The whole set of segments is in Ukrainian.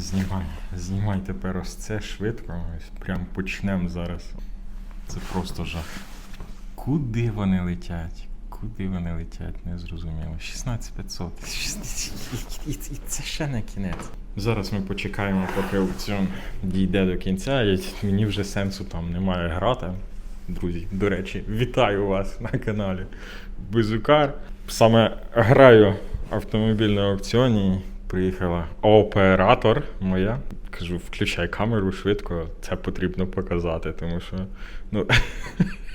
Знімай, знімай тепер ось це швидко. Ось прям почнемо зараз. Це просто жах. Куди вони летять? Куди вони летять? Не зрозуміло. 16500. І, це ще не кінець. Зараз ми почекаємо, поки аукціон дійде до кінця, мені вже сенсу там немає грати. Друзі, до речі, вітаю вас на каналі Безукар. Саме граю автомобіль на аукціоні. Приїхала оператор моя. Кажу, включай камеру швидко, це потрібно показати, тому що ну,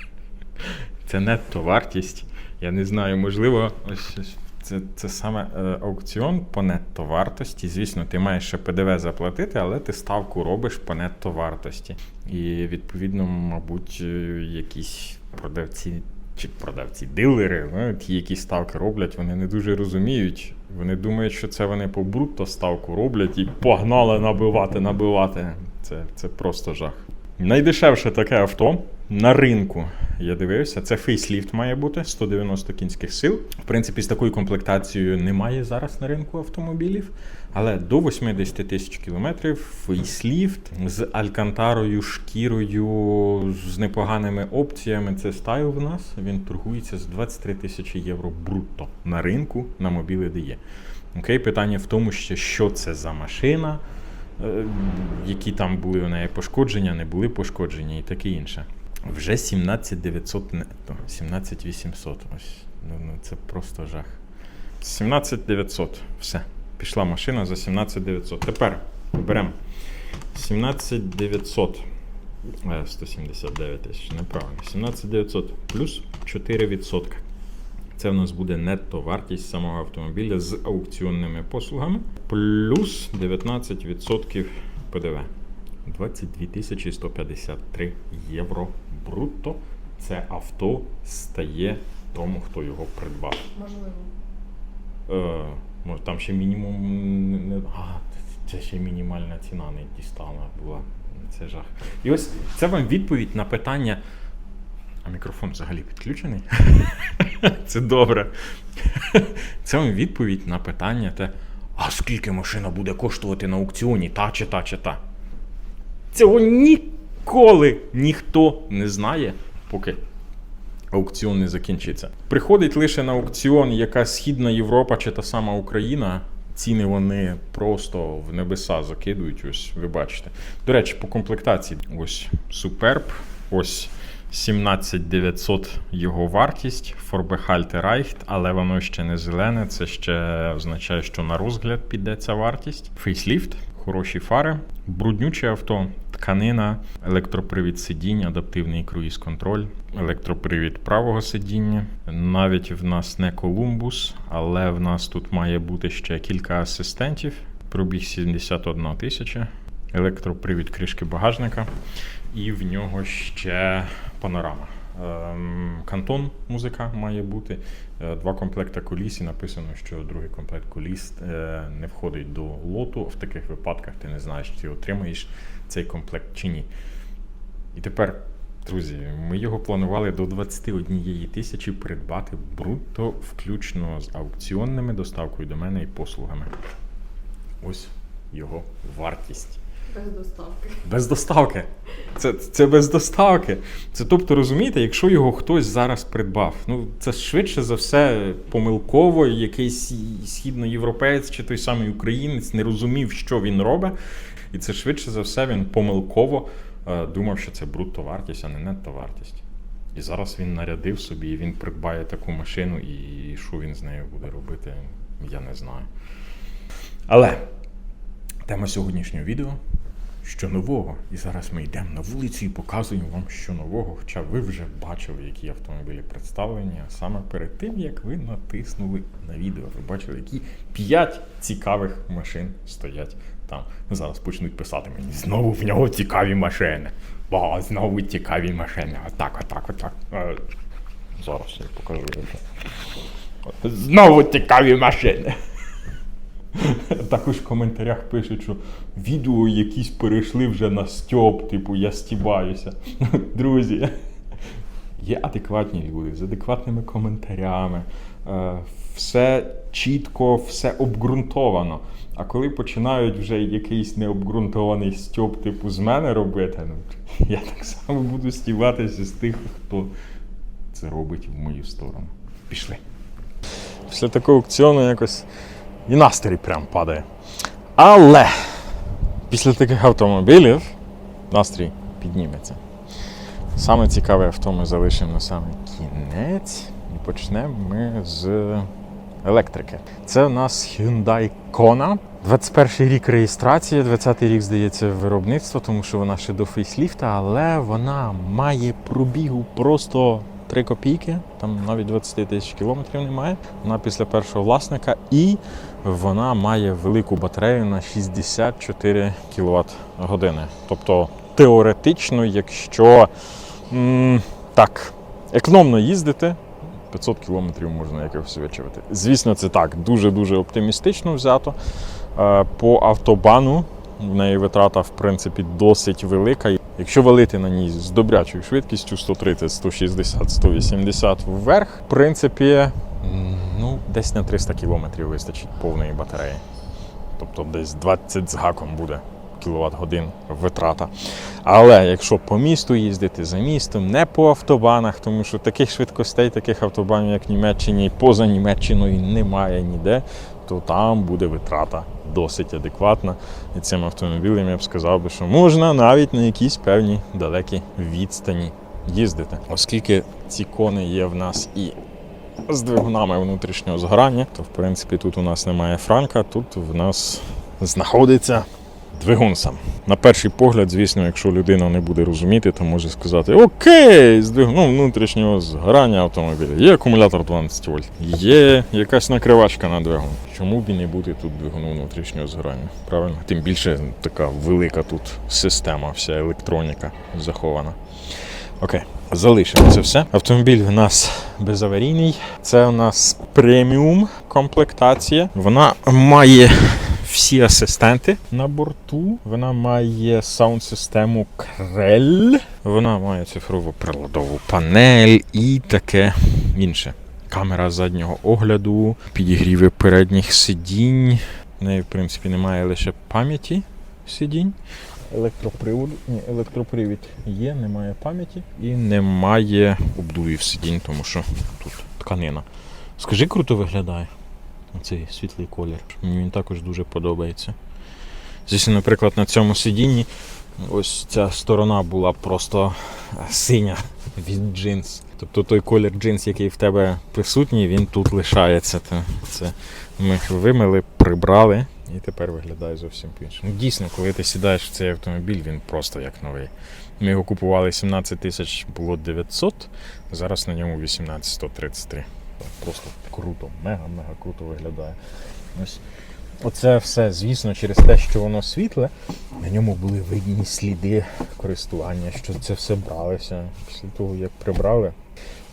це нетто вартість. Я не знаю, можливо, ось ось це, це саме е, аукціон по нетто вартості. Звісно, ти маєш ще ПДВ заплатити, але ти ставку робиш по нетто вартості. І відповідно, мабуть, е, якісь продавці чи продавці, дилери, ну, ті, які ставки роблять, вони не дуже розуміють. Вони думають, що це вони по брутто ставку роблять і погнали набивати, набивати. Це, це просто жах. Найдешевше таке авто на ринку. Я дивився, це фейсліфт має бути 190 кінських сил. В принципі, з такою комплектацією немає зараз на ринку автомобілів. Але до 80 тисяч кілометрів фейсліфт з алькантарою, шкірою, з непоганими опціями. Це стайл в нас. Він торгується з 23 тисячі євро брутто на ринку на мобіли дає. Окей, питання в тому, що це за машина, е, які там були у неї пошкодження, не були пошкодження і таке інше. Вже 17900 нетто, 17800. Ось. Ну, ну це просто жах. 17900. Все. Пішла машина за 17900. Тепер беремо 17900. Е, 179 тисяч, неправильно. 17900 плюс 4%. Це в нас буде нетто вартість самого автомобіля з аукціонними послугами, плюс 19% ПДВ. 22 153 євро брутто. Це авто стає тому, хто його придбав. Можливо. Е, може, там ще мінімум. не- А, це ще мінімальна ціна не дістана була. Це жах. І ось це вам відповідь на питання. А мікрофон взагалі підключений? Це добре. Це вам відповідь на питання те, а скільки машина буде коштувати на аукціоні, та чи та чи та. Цього ніколи ніхто не знає, поки аукціон не закінчиться. Приходить лише на аукціон якась Східна Європа чи та сама Україна. Ціни вони просто в небеса закидують. Ось ви бачите. До речі, по комплектації ось Superb, ось 17900 його вартість, Форбехальте Reicht, але воно ще не зелене. Це ще означає, що на розгляд піде ця вартість. Фейсліфт, хороші фари, бруднюче авто, тканина, електропривід сидінь, адаптивний круїз-контроль, електропривід правого сидіння. Навіть в нас не Колумбус, але в нас тут має бути ще кілька асистентів. Пробіг 71 тисяча, електропривід кришки багажника, і в нього ще панорама. Ем, Кантон музика має бути. Е, Два комплекти коліс і написано, що другий комплект коліс е, не входить до лоту. В таких випадках ти не знаєш, чи отримаєш цей комплект чи ні. І тепер, друзі, ми його планували до 21 тисячі придбати брутто, включно з аукціонними доставкою до мене і послугами. Ось його вартість. Без доставки. Без доставки. Це, це без доставки. Це тобто, розумієте, якщо його хтось зараз придбав, ну це швидше за все помилково, якийсь східноєвропеєць чи той самий українець не розумів, що він робить. І це швидше за все він помилково е, думав, що це брутто вартість, а не нетто вартість. І зараз він нарядив собі, він придбає таку машину, і що він з нею буде робити, я не знаю. Але тема сьогоднішнього відео що нового. І зараз ми йдемо на вулицю і показуємо вам, що нового. Хоча ви вже бачили, які автомобілі представлені. А саме перед тим, як ви натиснули на відео, ви бачили, які 5 цікавих машин стоять там. Ну, зараз почнуть писати мені знову в нього цікаві машини. Бо знову цікаві машини. Отак, отак, отак. Зараз я покажу. Знову цікаві машини. Також в коментарях пишуть, що відео якісь перейшли вже на стьоп, типу я стібаюся. Друзі, є адекватні люди з адекватними коментарями, е, все чітко, все обґрунтовано. А коли починають вже якийсь необґрунтований стьоп, типу, з мене робити, ну, я так само буду стіватися з тих, хто це робить в мою сторону. Пішли. Після такого аукціону якось і настрій прям падає. Але після таких автомобілів настрій підніметься. Саме цікаве авто ми залишимо на самий кінець. І почнемо ми з електрики. Це у нас Hyundai Kona. 21 рік реєстрації, 20 рік, здається, виробництво, тому що вона ще до фейсліфта, але вона має пробігу просто 3 копійки, там навіть 20 тисяч кілометрів немає. Вона після першого власника і вона має велику батарею на 64 кВт години. Тобто теоретично, якщо м, так економно їздити, 500 кілометрів можна якось вичавити. Звісно, це так дуже-дуже оптимістично взято. Е, По автобану в неї витрата, в принципі, досить велика. Якщо валити на ній з добрячою швидкістю 130, 160, 180 вверх, в принципі, ну, десь на 300 кілометрів вистачить повної батареї. Тобто десь 20 з гаком буде кіловат годин витрата. Але якщо по місту їздити за містом, не по автобанах, тому що таких швидкостей, таких автобанів, як в Німеччині, поза Німеччиною немає ніде, то там буде витрата досить адекватна. І цим автомобілем я б сказав би, що можна навіть на якісь певні далекі відстані їздити. Оскільки ці кони є в нас і з двигунами внутрішнього згорання, то в принципі тут у нас немає франка, тут в нас знаходиться двигун сам. На перший погляд, звісно, якщо людина не буде розуміти, то може сказати: Окей, з двигуном внутрішнього згорання автомобіля. Є акумулятор 12 вольт, є якась накривачка на двигун. Чому б і не бути тут двигуну внутрішнього згорання? Правильно? Тим більше така велика тут система, вся електроніка захована. Окей, залишимо це все. Автомобіль в нас безаварійний. Це у нас преміум комплектація. Вона має всі асистенти на борту. Вона має саунд-систему Крель. Вона має цифрову приладову панель і таке інше. Камера заднього огляду, підігріви передніх сидінь. В неї, в принципі, немає лише пам'яті сидінь. Електропривод, ні, електропривід є, немає пам'яті і немає обдувів сидінь, тому що тут тканина. Скажи, круто виглядає цей світлий колір. Мені він також дуже подобається. Звісно, наприклад, на цьому сидінні ось ця сторона була просто синя від джинс. Тобто той колір джинс, який в тебе присутній, він тут лишається. Це ми вимили, прибрали і тепер виглядає зовсім по-іншому. Дійсно, коли ти сідаєш в цей автомобіль, він просто як новий. Ми його купували 17 тисяч, було 900, зараз на ньому 18 133. Просто круто, мега-мега круто виглядає. Ось. Оце все, звісно, через те, що воно світле, на ньому були видні сліди користування, що це все бралося. Після того, як прибрали.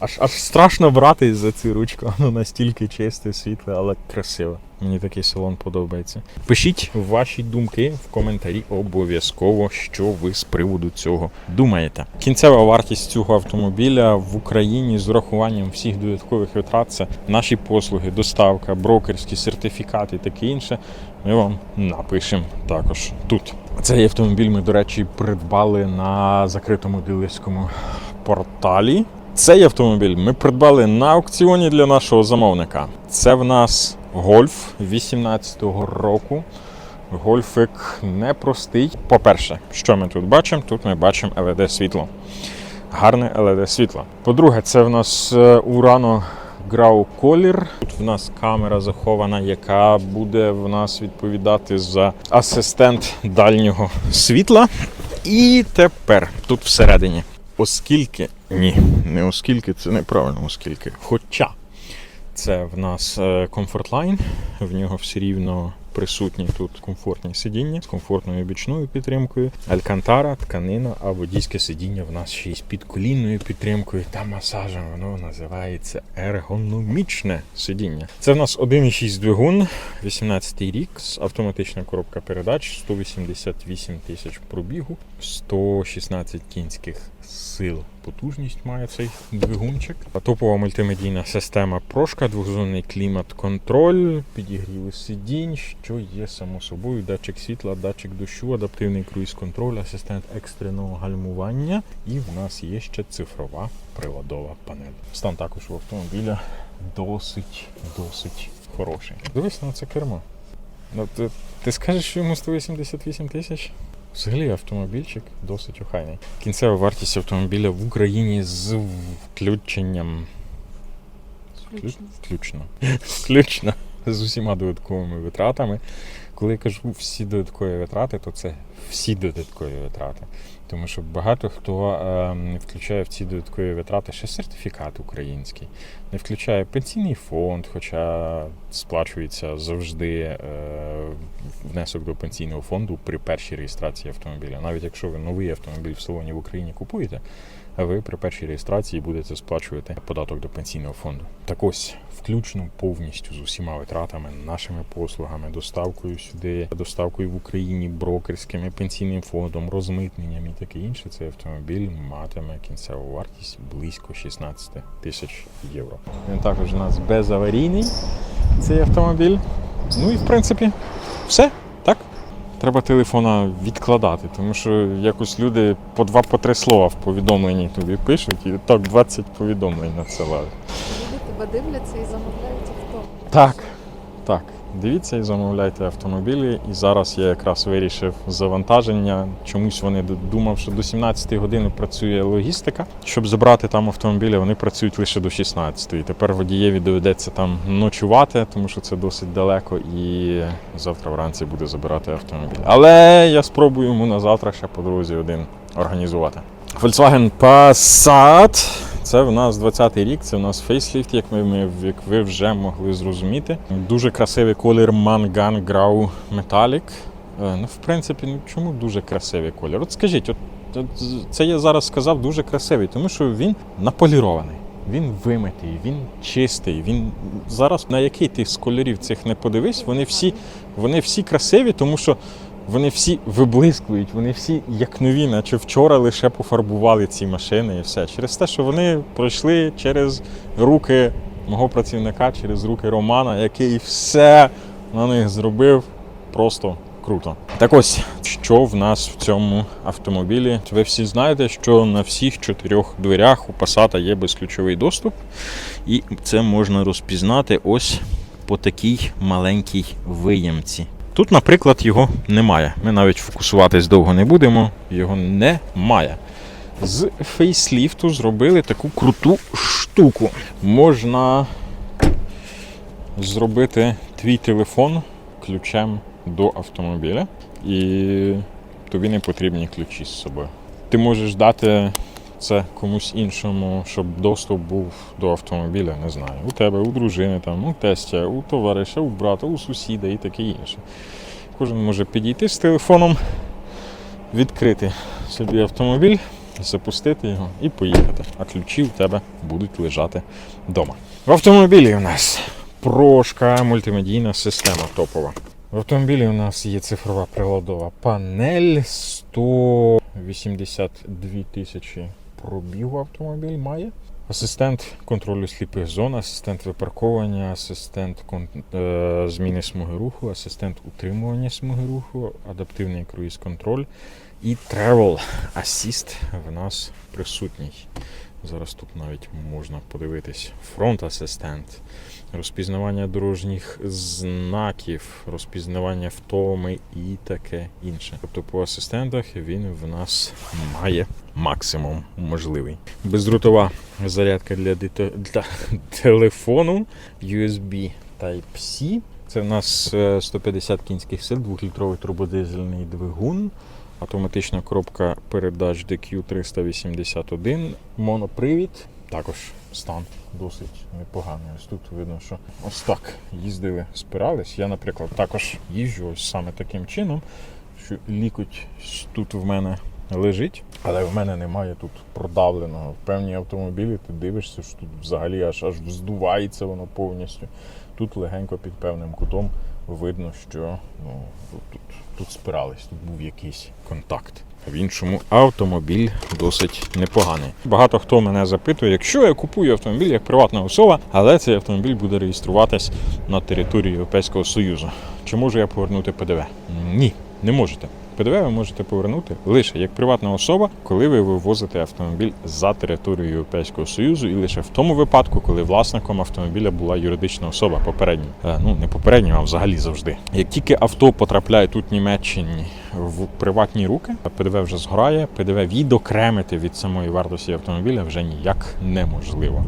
Аж аж страшно брати за цю ручку, воно настільки чисте, світле, але красиве. Мені такий салон подобається. Пишіть ваші думки в коментарі обов'язково, що ви з приводу цього думаєте. Кінцева вартість цього автомобіля в Україні з урахуванням всіх додаткових витрат це наші послуги, доставка, брокерські сертифікати і таке інше. Ми вам напишемо також тут. Цей автомобіль ми, до речі, придбали на закритому дилерському порталі. Цей автомобіль ми придбали на аукціоні для нашого замовника. Це в нас гольф 18-го року. Гольфик непростий. По-перше, що ми тут бачимо? Тут ми бачимо LED світло. Гарне LED світло. По-друге, це в нас Urano Grau Color. Тут в нас камера захована, яка буде в нас відповідати за асистент дальнього світла. І тепер тут всередині. Оскільки ні, не оскільки це неправильно, оскільки. Хоча це в нас е, Comfort Line, в нього все рівно присутні тут комфортні сидіння з комфортною бічною підтримкою, алькантара, тканина, а водійське сидіння в нас ще й з підколінною підтримкою та масажем. Воно називається ергономічне сидіння. Це в нас 1,6 двигун, 18-й рік, автоматична коробка передач, 188 тисяч пробігу, 116 кінських сил потужність має цей двигунчик. Топова мультимедійна система прошка, двохзонний клімат-контроль, підігріви сидінь, що є само собою, датчик світла, датчик дощу, адаптивний круїз-контроль, асистент екстреного гальмування. І в нас є ще цифрова приладова панель. Стан також у автомобіля досить, досить хороший. Дивись на це кермо. Ну, ти, ти скажеш, що йому 188 тисяч? Взагалі автомобільчик досить охайний. Кінцева вартість автомобіля в Україні з включенням. Включно. Включно. Включно з усіма додатковими витратами. Коли я кажу всі додаткові витрати, то це всі додаткові витрати. Тому що багато хто е, включає в ці додаткові витрати ще сертифікат український, не включає пенсійний фонд, хоча сплачується завжди е, внесок до пенсійного фонду при першій реєстрації автомобіля. Навіть якщо ви новий автомобіль в салоні в Україні купуєте, ви при першій реєстрації будете сплачувати податок до пенсійного фонду. Так ось включно повністю з усіма витратами, нашими послугами, доставкою сюди, доставкою в Україні, брокерськими пенсійним фондом, розмитненням і таке інше. Цей автомобіль матиме кінцеву вартість близько 16 тисяч євро. Він також у нас безаварійний цей автомобіль. Ну і в принципі все? Треба телефона відкладати, тому що якось люди по два по три слова в повідомленні тобі пишуть, і так 20 повідомлень надсилають. Люди тебе дивляться і замовляють хто. Так, так. Дивіться і замовляйте автомобілі. І зараз я якраз вирішив завантаження. Чомусь вони думав, що до 17 години працює логістика. Щоб забрати там автомобілі, вони працюють лише до 16. І тепер водієві доведеться там ночувати, тому що це досить далеко. І завтра вранці буде забирати автомобіль. Але я спробую йому на завтра ще по дорозі один організувати. Volkswagen Passat. Це в нас 20-й рік, це в нас фейсліфт, як ми, ми як ви вже могли зрозуміти. Дуже красивий колір Mangan Grau Metallic. Е, Ну, в принципі, ну чому дуже красивий колір? От скажіть, от, от це я зараз сказав дуже красивий, тому що він наполірований. Він вимитий, він чистий. Він зараз на який ти з кольорів цих не подивись, вони всі, вони всі красиві, тому що вони всі виблискують, вони всі як нові, наче вчора лише пофарбували ці машини і все. Через те, що вони пройшли через руки мого працівника, через руки Романа, який все на них зробив просто круто. Так ось, що в нас в цьому автомобілі? Ви всі знаєте, що на всіх чотирьох дверях у Passat є безключовий доступ, і це можна розпізнати ось по такій маленькій виємці. Тут, наприклад, його немає. Ми навіть фокусуватись довго не будемо. Його немає. З фейсліфту зробили таку круту штуку. Можна зробити твій телефон ключем до автомобіля, і тобі не потрібні ключі з собою. Ти можеш дати це комусь іншому, щоб доступ був до автомобіля, не знаю. У тебе, у дружини, там, у тестя, у товариша, у брата, у сусіда і таке інше. Кожен може підійти з телефоном, відкрити собі автомобіль, запустити його і поїхати. А ключі в тебе будуть лежати вдома. В автомобілі у нас прошка, мультимедійна система топова. В автомобілі у нас є цифрова приладова панель 182 тисячі пробігу автомобіль має. Асистент контролю сліпих зон, асистент випарковування, асистент е, зміни смуги руху, асистент утримування смуги руху, адаптивний круїз-контроль і Travel Assist в нас присутній. Зараз тут навіть можна подивитись. Фронт асистент, розпізнавання дорожніх знаків, розпізнавання втоми і таке інше. Тобто по асистентах він в нас має максимум можливий. Бездротова зарядка для, дите- для телефону USB Type-C. Це в нас е, 150 кінських сил, 2-літровий турбодизельний двигун. Автоматична коробка передач DQ381, монопривід. Також стан досить непоганий. Ось тут видно, що ось так їздили, спирались. Я, наприклад, також їжджу ось саме таким чином, що лікоть тут в мене лежить, але в мене немає тут продавленого. В певні автомобілі ти дивишся, що тут взагалі аж аж вздувається воно повністю. Тут легенько під певним кутом видно, що ну, тут, тут спирались, тут був якийсь контакт. В іншому автомобіль досить непоганий. Багато хто мене запитує, якщо я купую автомобіль як приватна особа, але цей автомобіль буде реєструватись на території Європейського Союзу. Чи можу я повернути ПДВ? Ні, не можете. ПДВ ви можете повернути лише як приватна особа, коли ви вивозите автомобіль за територію Європейського Союзу, і лише в тому випадку, коли власником автомобіля була юридична особа попередньо. Е, Ну не попередньо, а взагалі завжди. Як тільки авто потрапляє тут в Німеччині в приватні руки, ПДВ вже згорає, ПДВ відокремити від самої вартості автомобіля вже ніяк неможливо.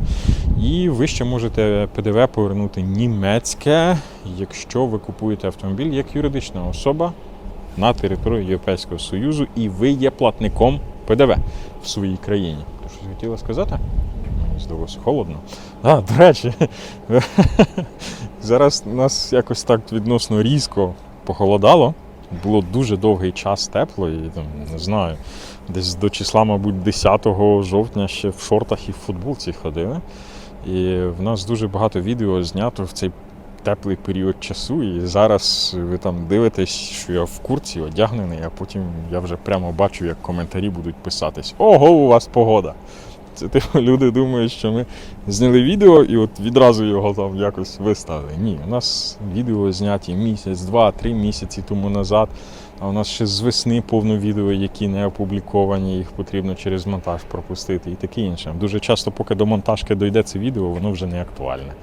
І ви ще можете ПДВ повернути німецьке, якщо ви купуєте автомобіль як юридична особа на території Європейського Союзу, і ви є платником ПДВ в своїй країні. То щось хотіла сказати? Здалося холодно. А, до речі, зараз нас якось так відносно різко похолодало. Було дуже довгий час тепло, і там, не знаю, десь до числа, мабуть, 10 жовтня ще в шортах і в футболці ходили. І в нас дуже багато відео знято в цей теплий період часу, і зараз ви там дивитесь, що я в курці одягнений, а потім я вже прямо бачу, як коментарі будуть писатись: Ого, у вас погода! Це типу люди думають, що ми зняли відео і от відразу його там якось виставили. Ні, у нас відео зняті місяць, два, три місяці тому назад. А у нас ще з весни повно відео, які не опубліковані, їх потрібно через монтаж пропустити і таке інше. Дуже часто, поки до монтажки дойде це відео, воно вже не актуальне.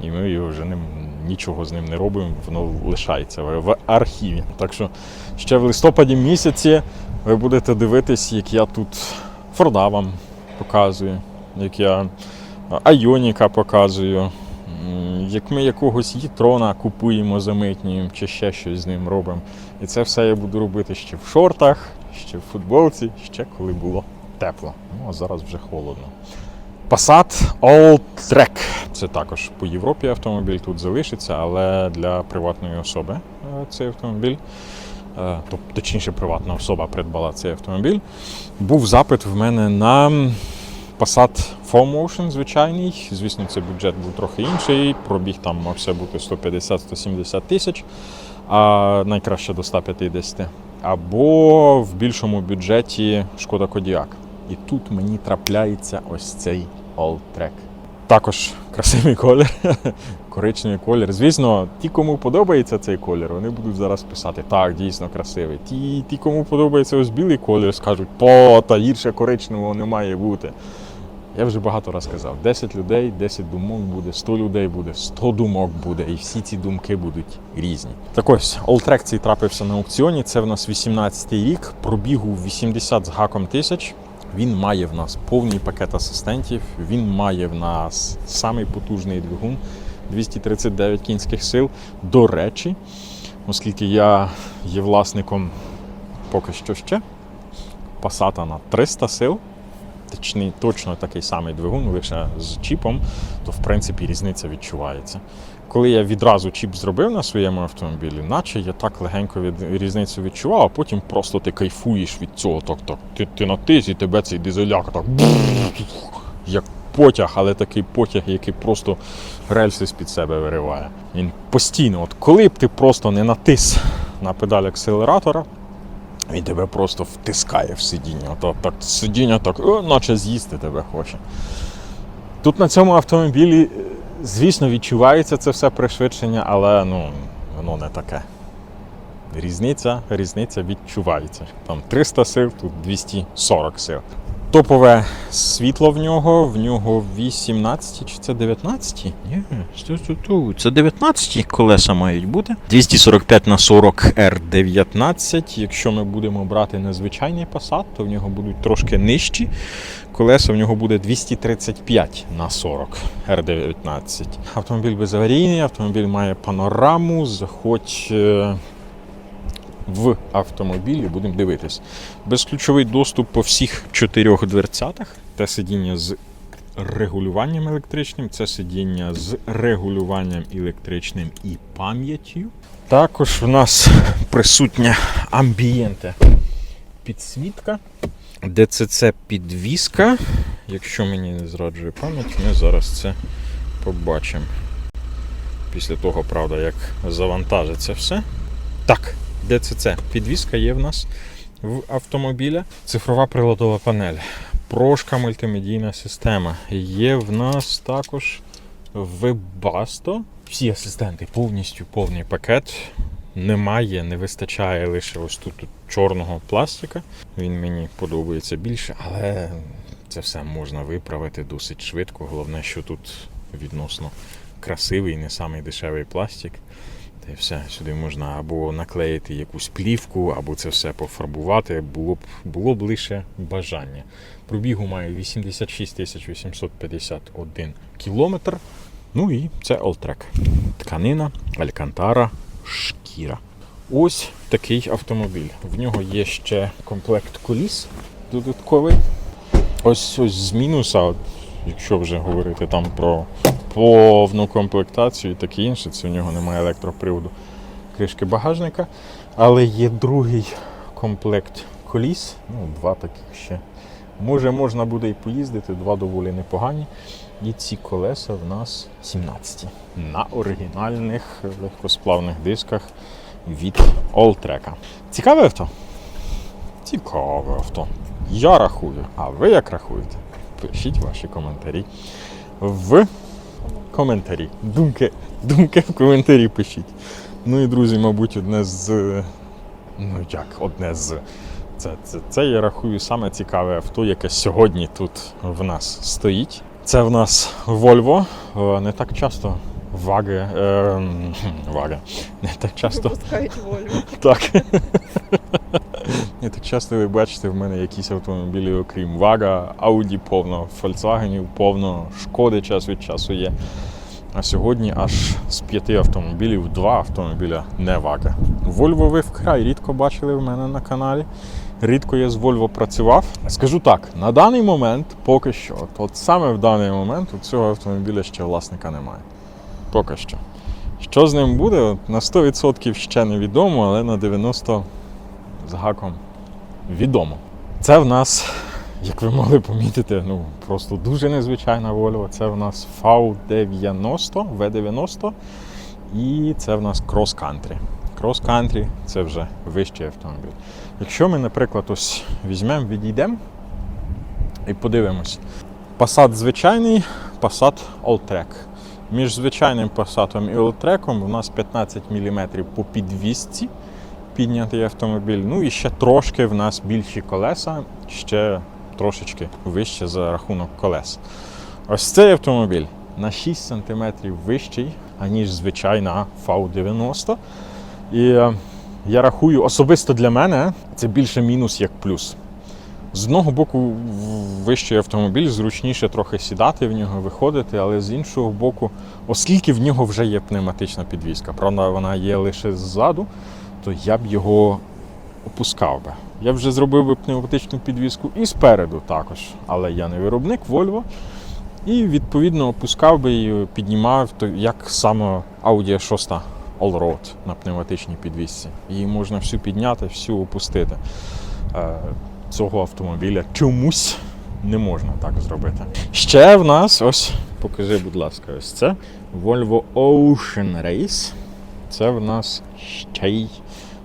І ми його вже ним, нічого з ним не робимо, воно лишається в, архіві. Так що ще в листопаді місяці ви будете дивитись, як я тут Форда вам показую, як я Айоніка показую, як ми якогось Єтрона купуємо, замитнюємо чи ще щось з ним робимо. І це все я буду робити ще в шортах, ще в футболці, ще коли було тепло. Ну а зараз вже холодно. Passat All-Track. Це також по Європі автомобіль тут залишиться, але для приватної особи е, цей автомобіль. Тобто, точніше, приватна особа придбала цей автомобіль. Був запит в мене на Passat 4Motion звичайний. Звісно, цей бюджет був трохи інший. Пробіг там мав все бути 150-170 тисяч, а найкраще до 150. Або в більшому бюджеті Шкода Кодіак. І тут мені трапляється ось цей All-Track. Також красивий колір, коричневий колір. Звісно, ті, кому подобається цей колір, вони будуть зараз писати, так, дійсно красивий. Ті, ті кому подобається ось білий колір, скажуть, по, та гірше коричневого не має бути. Я вже багато раз казав: 10 людей, 10 думок буде, 100 людей буде, 100 думок буде, і всі ці думки будуть різні. Так ось, Alltrack цей трапився на аукціоні. Це в нас 18-й рік, пробігу 80 з гаком тисяч. Він має в нас повний пакет асистентів. Він має в нас самий потужний двигун 239 кінських сил. До речі, оскільки я є власником поки що ще Passat на 300 сил, точний, точно такий самий двигун, лише з чіпом, то в принципі різниця відчувається. Коли я відразу чіп зробив на своєму автомобілі, наче я так легенько від різницю відчував, а потім просто ти кайфуєш від цього. Так, так. Ти, ти на тисі, і тебе цей дизеляк так як потяг, але такий потяг, який просто рельси з-під себе вириває. Він постійно, от коли б ти просто не натис на педаль акселератора, він тебе просто втискає в сидіння. Ото так сидіння так, о, наче з'їсти тебе хоче. Тут на цьому автомобілі, е, звісно, відчувається це все пришвидшення, але ну, воно не таке. Різниця, різниця відчувається. Там 300 сил, тут 240 сил. Топове світло в нього, в нього 18 чи це 19? Ні, це тут? Це 19 колеса мають бути. 245 на 40 R19. Якщо ми будемо брати незвичайний Passat, то в нього будуть трошки нижчі. Колеса в нього буде 235 на 40 R19. Автомобіль безаварійний, автомобіль має панораму. Заходь е, в автомобілі, будемо дивитись. Безключовий доступ по всіх чотирьох дверцятах. Те сидіння з регулюванням електричним, це сидіння з регулюванням електричним і пам'яттю. Також в нас присутня амбієнте підсвітка. ДЦЦ підвіска. Якщо мені не зраджує пам'ять, ми зараз це побачимо. Після того, правда, як завантажиться все. Так, це? Підвізка є в нас в автомобіля. Цифрова приладова панель. Прошка мультимедійна система. Є в нас також Webasto. Всі асистенти повністю повний пакет. Немає, не вистачає лише ось тут, тут чорного пластика. Він мені подобається більше, але це все можна виправити досить швидко. Головне, що тут відносно красивий, не самий дешевий пластик. Та й все, сюди можна або наклеїти якусь плівку, або це все пофарбувати. Було б, було б лише бажання. Пробігу має 86 851 кілометр. Ну і це Alltrack. Тканина, алькантара, шкіра. Ось такий автомобіль. В нього є ще комплект коліс додатковий. Ось ось з мінуса, якщо вже говорити там про повну комплектацію і таке інше, це в нього немає електроприводу кришки багажника. Але є другий комплект коліс, ну, два таких ще. Може, можна буде і поїздити, два доволі непогані. І ці колеса в нас 17 на оригінальних легкосплавних дисках від Alltrack. Цікаве авто? Цікаве авто. Я рахую. А ви як рахуєте? Пишіть ваші коментарі в коментарі. Думки, думки в коментарі пишіть. Ну і друзі, мабуть, одне з. Ну як, одне з. Це, це, це я рахую саме цікаве авто, яке сьогодні тут в нас стоїть. Це в нас Volvo. Е, Не так часто ваги. Е, вага. Не так часто. Випускають. Так. Часто ви бачите в мене якісь автомобілі, окрім Вага, Audi повно, Volkswagen повно, Шкоди час від часу є. А сьогодні аж з п'яти автомобілів два автомобіля не Вага. Volvo ви вкрай рідко бачили в мене на каналі. Рідко я з Volvo працював. Скажу так, на даний момент поки що, от, от саме в даний момент у цього автомобіля ще власника немає. Поки що. Що з ним буде, на 100% ще невідомо, але на 90% з гаком відомо. Це в нас, як ви могли помітити, ну просто дуже незвичайна Volvo. Це в нас V90, V90 і це в нас Cross Country. Cross Country це вже вищий автомобіль. Якщо ми, наприклад, ось візьмемо, відійдемо і подивимось. Passat звичайний, Passat Alltrack. Між звичайним Passat і Alltrack у нас 15 мм по підвісці піднятий автомобіль. Ну і ще трошки в нас більші колеса, ще трошечки вище за рахунок колес. Ось цей автомобіль на 6 см вищий, аніж звичайна V90. І е, я рахую, особисто для мене це більше мінус як плюс. З одного боку, вищий автомобіль зручніше трохи сідати в нього, виходити, але з іншого боку, оскільки в нього вже є пневматична підвізка, правда, вона є лише ззаду, то я б його опускав би. Я вже зробив би пневматичну підвізку і спереду також, але я не виробник Volvo. І відповідно опускав би і піднімав, то як саме Audi 6 Allroad на пневматичній підвісці. Її можна всю підняти, всю опустити. Е, Цього автомобіля чомусь не можна так зробити. Ще в нас, ось, покажи, будь ласка, ось це Volvo Ocean Race. Це в нас ще й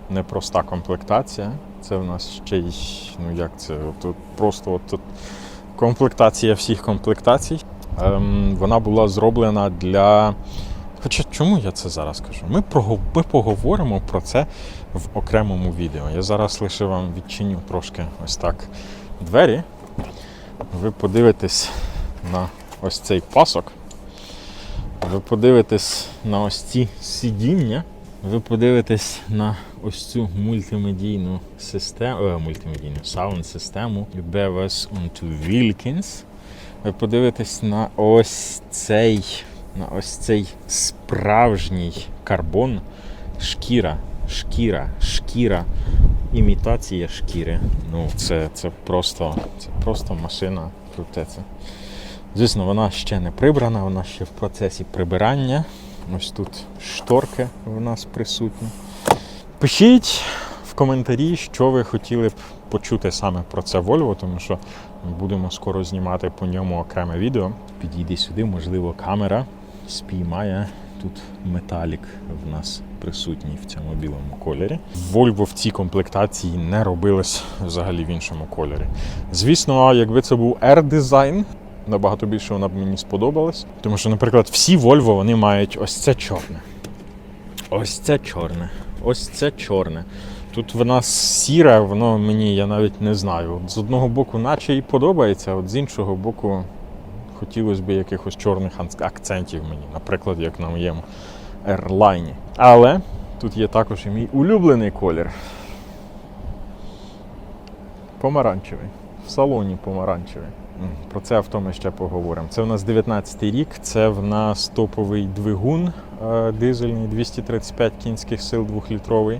непроста комплектація. Це в нас ще й, ну як це, тут просто от, тут комплектація всіх комплектацій. Ем, вона була зроблена для. Хоча чому я це зараз кажу? Ми, ми поговоримо про це в окремому відео. Я зараз лише вам відчиню трошки ось так двері. Ви подивитесь на ось цей пасок. Ви подивитесь на ось ці сидіння. Ви подивитесь на ось цю мультимедійну систему, е, мультимедійну саунд-систему BWS onto Wilkins. Ви подивитесь на ось цей, на ось цей справжній карбон, шкіра, шкіра, шкіра, імітація шкіри. Ну, це, це просто, це просто машина крутеця. Звісно, вона ще не прибрана, вона ще в процесі прибирання. Ось тут шторки в нас присутні. Пишіть в коментарі, що ви хотіли б почути саме про це Volvo, тому що ми будемо скоро знімати по ньому окреме відео. Підійди сюди, можливо, камера спіймає Тут металік в нас присутній в цьому білому кольорі. Volvo в цій комплектації не робилось взагалі в іншому кольорі. Звісно, якби це був R-дизайн, набагато більше вона б мені сподобалась. Тому що, наприклад, всі Volvo вони мають ось це чорне. Ось це чорне. Ось це чорне. Тут в нас сіре, воно мені, я навіть не знаю. З одного боку, наче і подобається, от з іншого боку, хотілося б якихось чорних акцентів мені, наприклад, як на моєму Airline. Але тут є також і мій улюблений колір. Помаранчевий. В салоні помаранчевий. Про це авто ми ще поговоримо. Це в нас 19-й рік, це в нас топовий двигун дизельний, 235 кінських сил, 2-літровий.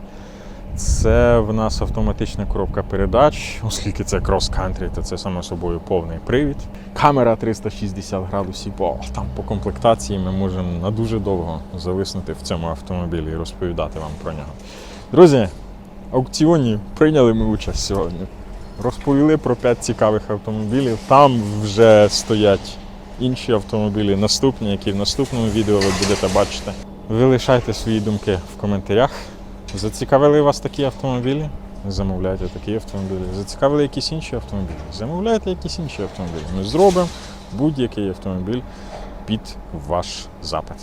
Це в нас автоматична коробка передач, оскільки це крос-кантрі, то це само собою повний привід. Камера 360 градусів. О, там по комплектації ми можемо на дуже довго зависнути в цьому автомобілі і розповідати вам про нього. Друзі, аукціоні прийняли ми участь сьогодні. Розповіли про 5 цікавих автомобілів. Там вже стоять інші автомобілі, наступні, які в наступному відео ви будете бачити. Ви лишайте свої думки в коментарях. Зацікавили вас такі автомобілі? Замовляйте такі автомобілі. Зацікавили якісь інші автомобілі? Замовляйте якісь інші автомобілі. Ми зробимо будь-який автомобіль під ваш запит.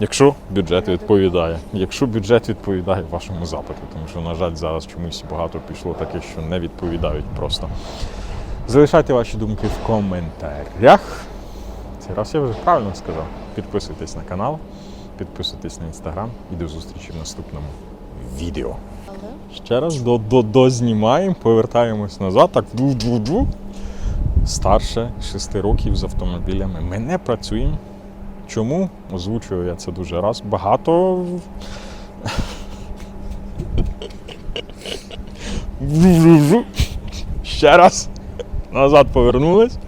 Якщо бюджет відповідає. Якщо бюджет відповідає вашому запиту, тому що, на жаль, зараз чомусь багато пішло таких, що не відповідають просто. Залишайте ваші думки в коментарях. Раз я вже правильно сказав. Підписуйтесь на канал, підписуйтесь на інстаграм і до зустрічі в наступному відео. Ще раз до, до, дознімаємо, повертаємось назад. Так, ду-ду-ду. Старше 6 років з автомобілями. Ми не працюємо. Чому? Озвучую я це дуже раз. Багато. Ще раз. Назад повернулись.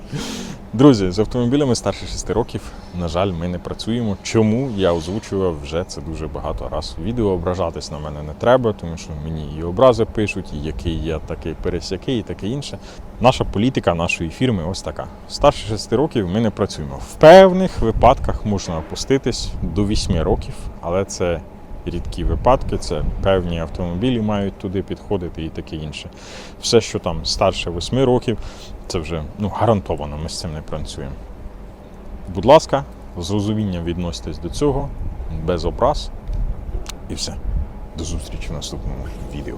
Друзі, з автомобілями старше 6 років, на жаль, ми не працюємо. Чому я озвучував вже це дуже багато раз. Відео ображатись на мене не треба, тому що мені і образи пишуть, і який я такий пересякий, і таке інше. Наша політика нашої фірми ось така. Старше 6 років ми не працюємо. В певних випадках можна опуститись до 8 років, але це рідкі випадки, це певні автомобілі мають туди підходити і таке інше. Все, що там старше 8 років, це вже ну, гарантовано, ми з цим не працюємо. Будь ласка, з розумінням відноситесь до цього, без образ. І все. До зустрічі в наступному відео.